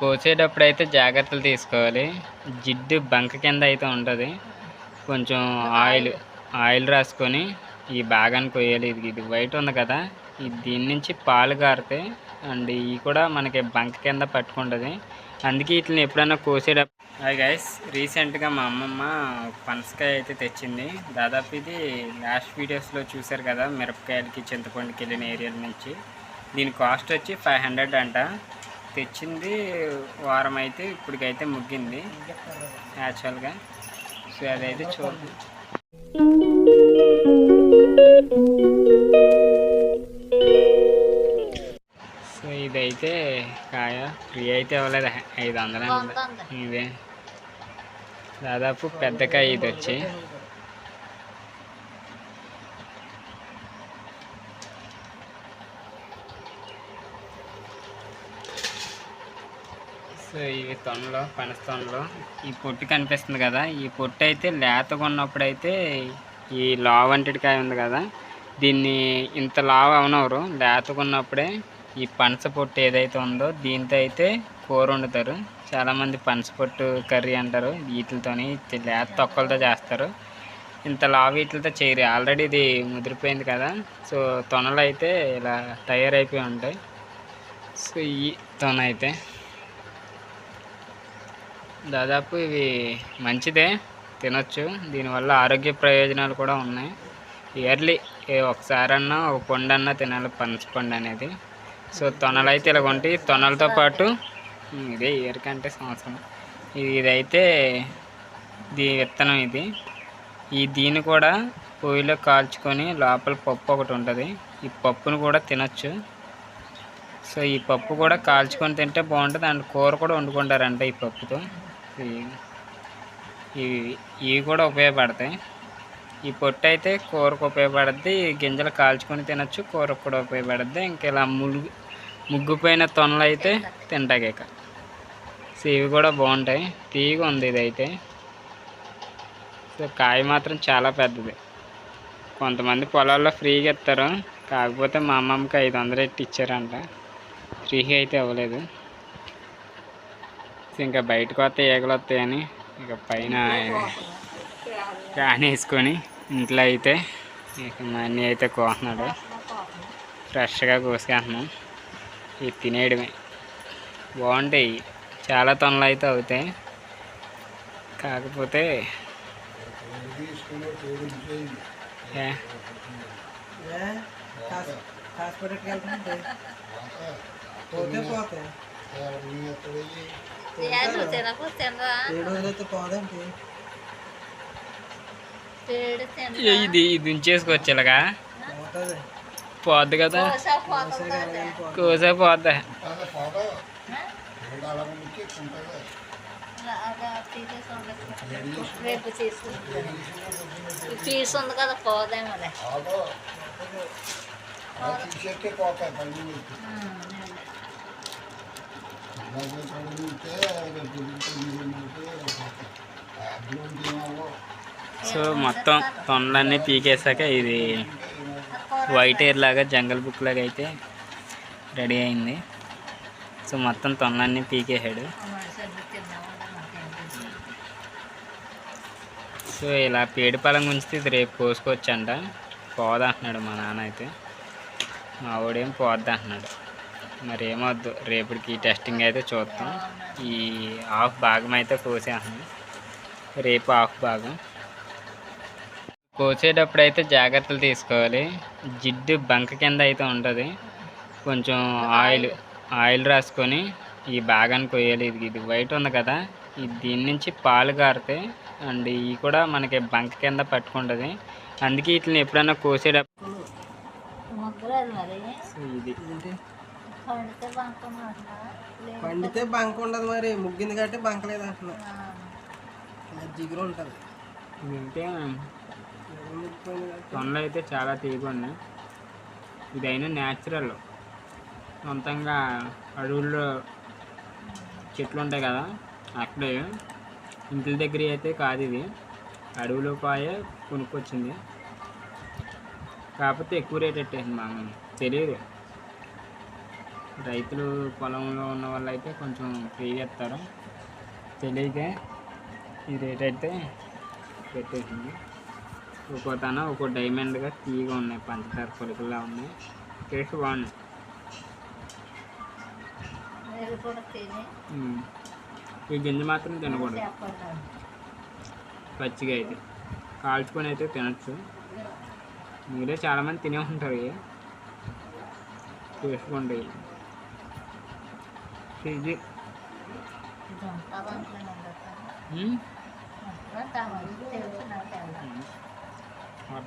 కోసేటప్పుడు అయితే జాగ్రత్తలు తీసుకోవాలి. జిడ్డు బంక కింద అయితే ఉంటుంది. కొంచెం ఆయిల్ ఆయిల్ రాసుకొని ఈ భాగాన్ని కొయ్యాలి. ఇది ఇది వైట్ ఉంది కదా ఇది దీని నుంచి పాలు కారితే అండ్ ఇవి కూడా మనకి బంక కింద పట్టుకుంటుంది. అందుకే వీటిని ఎప్పుడైనా కోసేటప్పుడు హాయ్ గైస్ రీసెంట్గా మా అమ్మమ్మ పనసకాయ అయితే తెచ్చింది. దాదాపు ఇది లాస్ట్ వీడియోస్లో చూశారు కదా మిరపకాయలకి చింతపండుకి వెళ్ళిన ఏరియాల నుంచి. దీని కాస్ట్ వచ్చి ఫైవ్ హండ్రెడ్ అంట. తెచ్చింది వారం అయితే ఇప్పటికైతే ముగ్గింది. యాక్చువల్గా సో అదైతే చూద్దాం. సో ఇదైతే కాయ. ఫ్రీ అయితే ఇవ్వలేదు. ఐదు వందలు. ఇదే. దాదాపు పెద్ద కాయ ఇది వచ్చి. సో ఇవి తొనలు పనస ఈ పొట్టు కనిపిస్తుంది కదా. ఈ పొట్టు అయితే లేతగా ఉన్నప్పుడు అయితే ఈ లావ్ వంటిది కాయ ఉంది కదా. దీన్ని ఇంత లావ్ అవనవరు. లేతగా ఉన్నప్పుడే ఈ పనస పొట్టు ఏదైతే ఉందో దీంతో అయితే కూర వండుతారు. చాలామంది పనస పొట్టు కర్రీ అంటారు. వీటితోని లేత తొక్కలతో చేస్తారు. ఇంత లావు వీటితో చేయరు. ఆల్రెడీ ఇది ముదిరిపోయింది కదా. సో తొనలు అయితే ఇలా తయారైపోయి ఉంటాయి. సో ఈ తొన అయితే దాదాపు ఇవి మంచిదే తినొచ్చు. దీనివల్ల ఆరోగ్య ప్రయోజనాలు కూడా ఉన్నాయి. ఇయర్లీ ఒకసారన్నా ఒక పండు అన్నా తినాలి పనస అనేది. సో తొనలు అయితే ఇలా ఉంటాయి తొనలతో పాటు ఇదే ఇయర్ కంటే సంవత్సరం. ఇది ఇదైతే దీ విత్తనం ఇది. ఈ దీన్ని కూడా పొయ్యిలో కాల్చుకొని లోపల పప్పు ఒకటి ఉంటుంది. ఈ పప్పును కూడా తినొచ్చు. సో ఈ పప్పు కూడా కాల్చుకొని తింటే బాగుంటుంది. అండ్ కూర కూడా వండుకుంటారంట ఈ పప్పుతో. ఇవి ఇవి కూడా ఉపయోగపడతాయి. ఈ పొట్టు అయితే కూరకు ఉపయోగపడుద్ది ఈ గింజలు కాల్చుకొని తినొచ్చు కూరకు కూడా ఉపయోగపడుద్ది. ఇంకా ఇలా ములుగు ముగ్గుపోయిన తొనలు అయితే తింటాక సో ఇవి కూడా బాగుంటాయి. తీగ ఉంది ఇదైతే. సో కాయ మాత్రం చాలా పెద్దది. కొంతమంది పొలాల్లో ఫ్రీగా ఇస్తారు. కాకపోతే మా అమ్మమ్మకి ఐదు వందలు ఎట్టి ఇచ్చారంట. ఫ్రీగా అయితే ఇవ్వలేదు. ఇంకా బయటకు వస్తే ఈగలు వస్తాయని ఇక పైన ఫ్యాన్ వేసుకొని ఇంట్లో అయితే ఇక మా అన్నీ అయితే కోస్తున్నాడు. ఫ్రెష్గా కోసుకుంటున్నాం ఇవి తినేయడమే. బాగుంటాయి. చాలా తొనలు అయితే అవుతాయి. కాకపోతే హాస్పిటల్కి వెళ్తుంటే పోతే పోతే ఏడు తినకు తినరా ఏడు రోజులైతే పోదండి ఏడు ఏ, తినరా ఇది ఇది ఉంచేసుకోవచ్చు ఇలాగా పోతుంది పోద్ది కదా కోసా పోతుంది కోసే పోద్ది అలా తీసేసి ఉండదు. రేపు తీసుకుంటాను ఈ పీస్ ఉంది కదా పోదేమోలే సో మొత్తం తొనలన్నీ పీకేసాక ఇది వైట్ ఎయిర్ లాగా జంగల్ బుక్ లాగా అయితే రెడీ అయింది. సో మొత్తం తొనలన్నీ పీకేసాడు సో ఇలా పేడిపాలెం ఉంచితే ఇది రేపు కోసుకోవచ్చంట పోదా అంటున్నాడు మా నాన్న అయితే. మా ఆవిడేం పోద్ది అంటున్నాడు మరి ఏమొద్దు రేపటికి టెస్టింగ్ అయితే చూద్దాం. ఈ హాఫ్ భాగం అయితే కోసేస్తున్నాం రేపు హాఫ్ భాగం. కోసేటప్పుడు అయితే జాగ్రత్తలు తీసుకోవాలి. జిడ్డు బంక కింద అయితే ఉంటుంది. కొంచెం ఆయిల్ ఆయిల్ రాసుకొని ఈ భాగాన్ని కొయ్యాలి. ఇది ఇది వైట్ ఉంది కదా. ఇది దీని నుంచి పాలు కారితే అండ్ ఇవి కూడా మనకి బంక కింద పట్టుకుంటుంది. అందుకే వీటిని ఎప్పుడైనా కోసేటప్పుడు ఇది. పండితే బంక ఉండదు మరి ముగ్గింది కాబట్టి బంక లేదు అంటున్నా జిగురు ఉంటుంది. తొండలు అయితే చాలా తీగ ఉన్నాయి. ఇదైనా న్యాచురల్ సొంతంగా అడవుల్లో చెట్లు ఉంటాయి కదా అక్కడే. ఇంటి దగ్గర అయితే కాదు ఇది. అడవిలో పాయే కొనుక్కొచ్చింది. కాకపోతే ఎక్కువ రేట్ పెట్టేసింది మా అమ్మ తెలియదు. రైతులు పొలంలో ఉన్న వాళ్ళు అయితే కొంచెం ఫ్రీగా ఇస్తారు తెలియక ఈ రేట్ అయితే పెట్టేసింది. ఒక్కో తన ఒక్కో డైమండ్గా తీగా ఉన్నాయి పంచదార పొలకల్లా ఉన్నాయి. టేస్ట్ బాగున్నాయి ఈ గింజ మాత్రం తినకూడదు. పచ్చిగా అయితే. కాల్చుకొని అయితే తినచ్చు. మీరే చాలామంది తినే ఉంటారు ఇవి. చూసుకుంటాయి ఇది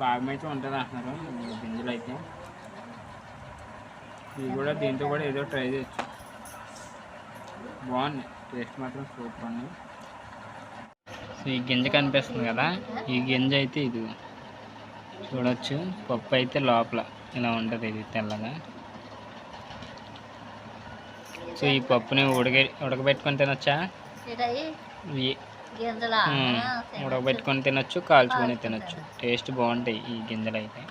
బాగా అయితే ఉంటుంది అంటున్నారు గింజలు అయితే. ఇవి కూడా దీంతో కూడా ఏదో ట్రై చేయొచ్చు. బాగున్నాయి టేస్ట్ మాత్రం సూపర్ ఉన్నాయి సో ఈ గింజ కనిపిస్తుంది కదా ఈ గింజ అయితే ఇది చూడొచ్చు. పప్పు అయితే లోపల ఇలా ఉంటుంది ఇది తెల్లగా. సో ఈ పప్పుని ఉడక ఉడకబెట్టుకొని తినొచ్చా? ఉడకబెట్టుకొని తినొచ్చు కాల్చుకొని తినొచ్చు. టేస్ట్ బాగుంటాయి ఈ గింజలు అయితే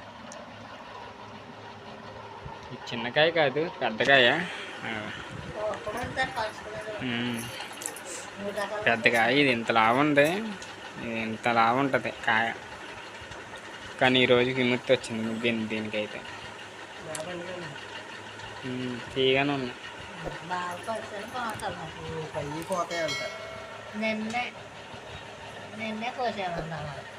ఈ చిన్నకాయ కాదు పెద్దకాయ. ఆ, ఉమ్, పెద్ద కాయ ఇది ఇంత లావు ఉంది ఇది ఇంత లావు ఉంటుంది కాయ. కానీ ఈ రోజుకి విముక్తి వచ్చింది ముగ్గింది దీనికైతే. ఉమ్, తీయగానే ఉన్నాయి. బాగా పరిసరం బాగుంటుంది నాకు పయ్యి పోతాయి అంట నిన్నే నిన్నే కోసేమన్నా మరి